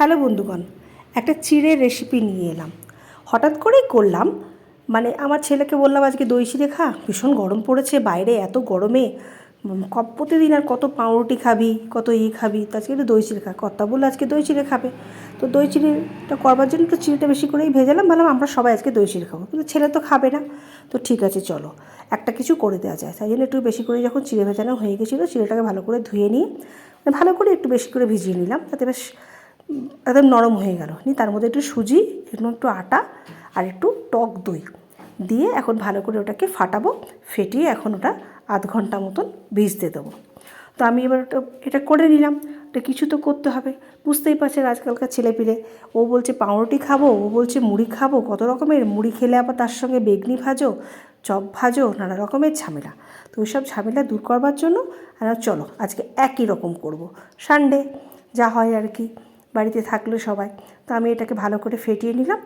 Hello বন্ধুগণ, একটা চিড়ের recipe নিয়ে এলাম। হঠাৎ করেই করলাম। মানে আমার ছেলেকে বললাম, আজকে দই চিড়ে খা, ভীষণ গরম পড়েছে, বাইরে এত গরমে। প্রতিদিন আর কত পাউরুটি খাবি, কত ই খাবি, তো আজকে একটু দই চিড়ে খা। কর্তা বলল, আজকে দই চিড়ে খাবে। তো দই চিড়েটা করবার জন্য একটু চিড়েটা বেশি করেই ভেজালাম ভাবলাম আমরা সবাই আজকে দই চিড়ে খাব। কিন্তু ছেলে তো খাবে না। তো ঠিক আছে, চলো, একটা কিছু করে দেওয়া যায়। তাই জন্য একটু বেশি করে যখন চিড়ে ভেজানো হয়ে গেছিল, চিড়েটাকে ভালো করে ধুয়ে নিয়ে মানে ভালো করে একটু বেশি করে ভিজিয়ে নিলাম। তাতে বেশ একদম নরম হয়ে গেল। নিয়ে তার মধ্যে একটু সুজি, একটু একটু আটা আর একটু টক দই দিয়ে এখন ভালো করে ওটাকে ফাটাবো, ফেটিয়ে এখন ওটা আধ ঘণ্টা মতন ভিজতে দেবো। তো আমি এবার ওটা, এটা করে নিলাম। এটা কিছু তো করতে হবে। বুঝতেই পারছেন আজকালকার ছেলেপিলে। ও বলছে পাউরুটি খাব, ও বলছে মুড়ি খাব, কত রকমের মুড়ি খেলে আবার তার সঙ্গে বেগনি ভাজো, চপ ভাজো, নানা রকমের ঝামেলা। তো ওইসব ঝামেলা দূর করবার জন্য আর চলো আজকে একই রকম করব। সানডে, যা হয় আর কি। বাড়িতে থাকল সবাই। তো আমি এটাকে ভালো করে ফেটিয়ে নিলাম,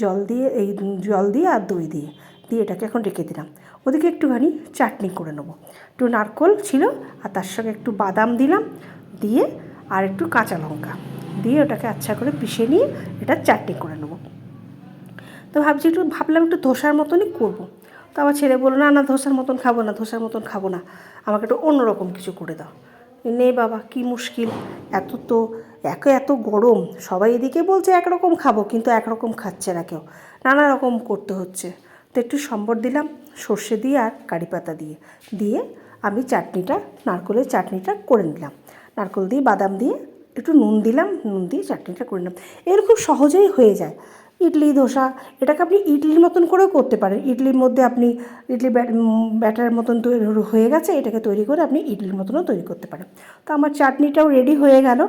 জল দিয়ে, এই জল দিয়ে আর দই দিয়ে দিয়ে এটাকে এখন রেখে দিলাম। ওদিকে একটুখানি চাটনি করে নেব। একটু নারকোল ছিল, আর তার সঙ্গে একটু বাদাম দিলাম, দিয়ে আর একটু কাঁচা লঙ্কা, দিয়ে ওটাকে আচ্ছা করে পিষে নিয়ে এটা চাটনি করে নেব। তো ভাবছি একটু, ভাবলাম একটু ধোসার মতনই করব। তো আমার ছেলে বলল, না না, ধোসার মতন খাব না, ধোসার মতন খাব না। আমাকে একটু অন্যরকম কিছু করে দাও। নে বাবা, কি মুশকিল। এত তো এত এত গরম, সবাই এদিকে বলছে একরকম খাব, কিন্তু একরকম খাচ্ছে না কেউ। নানা রকম করতে হচ্ছে। তো একটু সম্বর দিলাম, সর্ষে দিয়ে আর কারি পাতা দিয়ে। দিয়ে আমি চাটনিটা, নারকলের চাটনিটা করে নিলাম। নারকল দিয়ে বাদাম দিয়ে একটু নুন দিলাম, নুন দিয়ে চাটনিটা করে নিলাম। এর খুব সহজেই হয়ে যায়। ইডলি, ধোসা, এটাকে আপনি ইডলির মতন করেও করতে পারেন। ইডলির মধ্যে আপনি, ইডলি ব্যাট- ব্যাটার মতন হয়ে গেছে, এটাকে তৈরি করে আপনি ইডলির মতনও তৈরি করতে পারেন। তো আমার চাটনিটাও রেডি হয়ে গেল।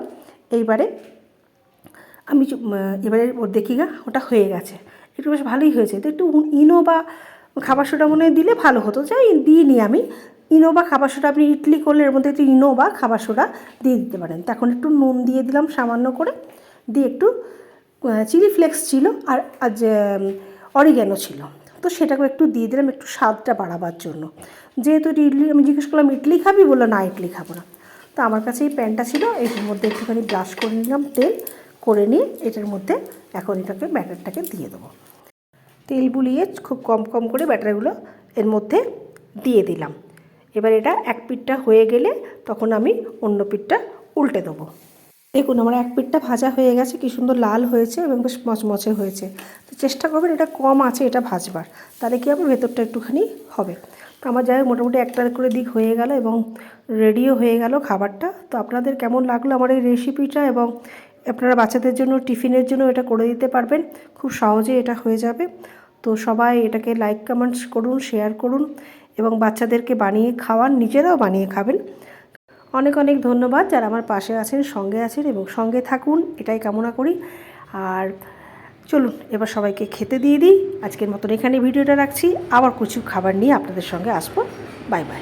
এইবারে আমি এবারে দেখি গা, ওটা হয়ে গেছে। একটু বেশ ভালোই হয়েছে। তো একটু ইনো বা খাবার সোডা মনে দিলে ভালো হতো। যাই দিইনি আমি। ইনো বা খাবার সোডা, আপনি ইডলি করলে এর মধ্যে একটু ইনো বা খাবার সোডা দিয়ে দিতে পারেন। তো এখন একটু নুন দিয়ে দিলাম সামান্য করে। দিয়ে একটু চিলি ফ্লেক্স ছিল আর যে অরিগ্যানো ছিল। তো সেটাকে একটু দিয়ে দিলাম, একটু স্বাদটা বাড়াবার জন্য। যেহেতু ইডলি, আমি জিজ্ঞেস করলাম, ইডলি খাবি? বলল, না, ইডলি খাব না। তো আমার কাছে এই প্যানটা ছিল, এটার মধ্যে একটুখানি ব্রাশ করে নিলাম, তেল করে নিয়ে এটার মধ্যে এখন এটাকে ব্যাটারটাকে দিয়ে দেবো। তেল বুলিয়ে খুব কম কম করে ব্যাটারগুলো এর মধ্যে দিয়ে দিলাম। এবার এটা এক পিঠটা হয়ে গেলে তখন আমি অন্য পিঠটা উল্টে দেবো। দেখুন আমার এক পিঠটা ভাজা হয়ে গেছে, কি সুন্দর লাল হয়েছে এবং বেশ মচমচে হয়েছে। তো চেষ্টা করবেন এটা কম আছে এটা ভাজবার, তাহলে কি হবে? ভেতরটা একটুখানি হবে। তো আমার যাই হোক মোটামুটি একটা করে দিক হয়ে গেল এবং রেডিও হয়ে গেল খাবারটা। তো আপনাদের কেমন লাগল আমার এই রেসিপিটা এবং আপনারা বাচ্চাদের জন্য, টিফিনের জন্য এটা করে দিতে পারবেন? খুব সহজে এটা হয়ে যাবে। তো সবাই এটাকে লাইক কমেন্টস করুন শেয়ার করুন এবং বাচ্চাদেরকে বানিয়ে খাওয়ান, নিজেরাও বানিয়ে খাবেন। অনেক অনেক ধন্যবাদ। যারা আমার পাশে আছেন, সঙ্গে আছেন এবং সঙ্গে থাকুন, এটাই কামনা করি। আর চলুন, এবার সবাইকে খেতে দিয়ে দিই। আজকের মতন এখানে ভিডিওটা রাখছি। আবার কিছু খাবার নিয়ে আপনাদের সঙ্গে আসব। Bye bye.